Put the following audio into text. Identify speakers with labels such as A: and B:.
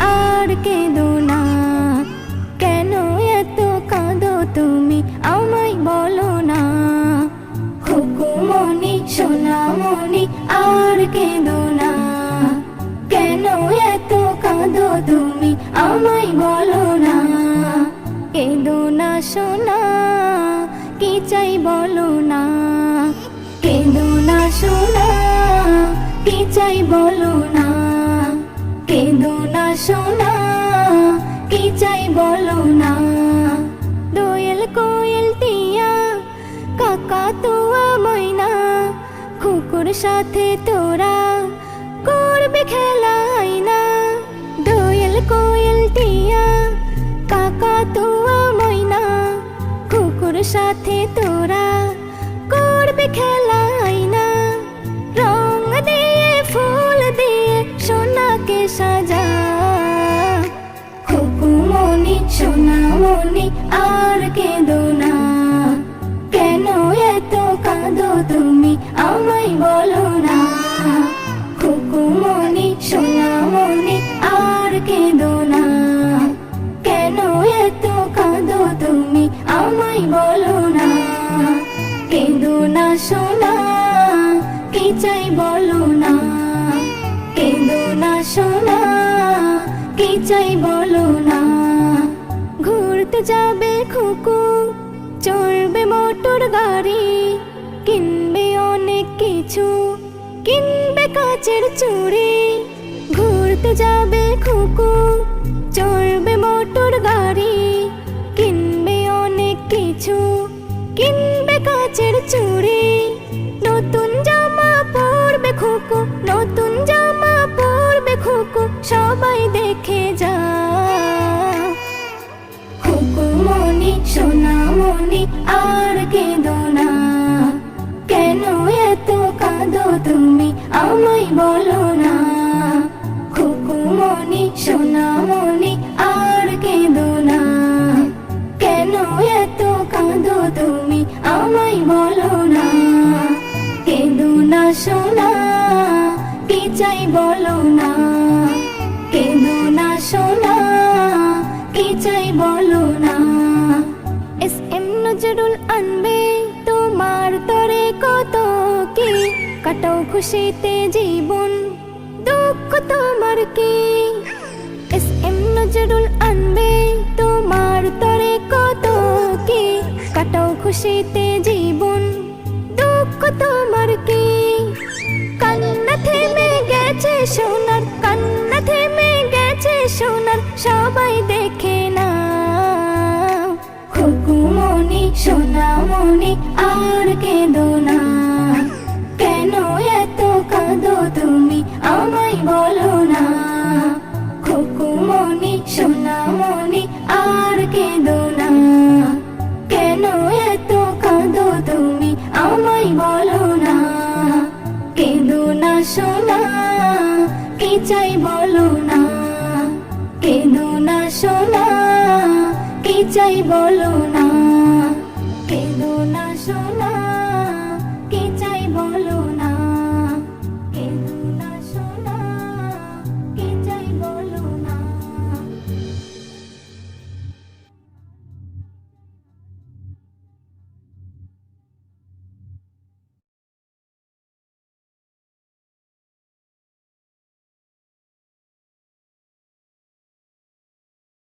A: আর কেঁদো না। কেন এত কাঁদো তুমি? আমায় বলো না। আর কেঁদো না। কেন এত কাঁদো তুমি? আমায় বলো না। কেঁদো না, সোনা, কি চাই বলো না। বলো না, কেঁদো না সোনা, কি চাই বলো না। দোয়েল কোয়েল টিয়া, কাকা তোয়া ময়না, কুকুর সাথে তোরা করবে খেলা না। দোয়েল কোয়েল টিয়া সোনামনি আর কেঁদো না। কেন এত কাঁদো তুমি? আমায় বলো না। খুকুমনি সোনামনি আর কেঁদো না। কেন এত কাঁদো তুমি? আমায় বলো না। কেঁদো না সোনা, কি চাই বলো না। কেঁদো না সোনা, কি চাই বলো না। যাবে খুকু, চড়বে মোটর গাড়ি, কিনবে অনেক কিছু, কিনবে কাচের চুড়ি, ঘুরতে যাবে খুকু, চড়বে মোটর গাড়ি, কিনবে অনেক কিছু, কিনবে কাচের চুড়ি। নতুন জামা পরবে খুকু, নতুন জামা পরবে খুকু, সবাই দেখে যা হুকুমনি সোনামনি আর কেঁদো না। কেন এত কাঁদো তুমি? আমায় বলো না। হুকুমনি সোনামনি আর কেঁদো না। কেন এত কাঁদো তুমি? আমায় বলো না। কেঁদো না, সোনা, কি চাই বলো না। তোমার তরে কত কি? কাটাও খুশিতে জীবন, দুঃখ তোমার কি? এস এম নজরুল আনবে, তোমার তরে কত কি? কাটাও খুশিতে জীবন, দুঃখ তোমার কেঁদো না কেন এত কাঁদো তুমি? আমায় বলো না। হুকুমনি সোনামনি আর কেঁদো না। কেন এত কাঁদো তুমি? আমায় বলো না। কেঁদো না সোনা, কি চাই বলো না। কেঁদো না সোনা, কি চাই বলো না।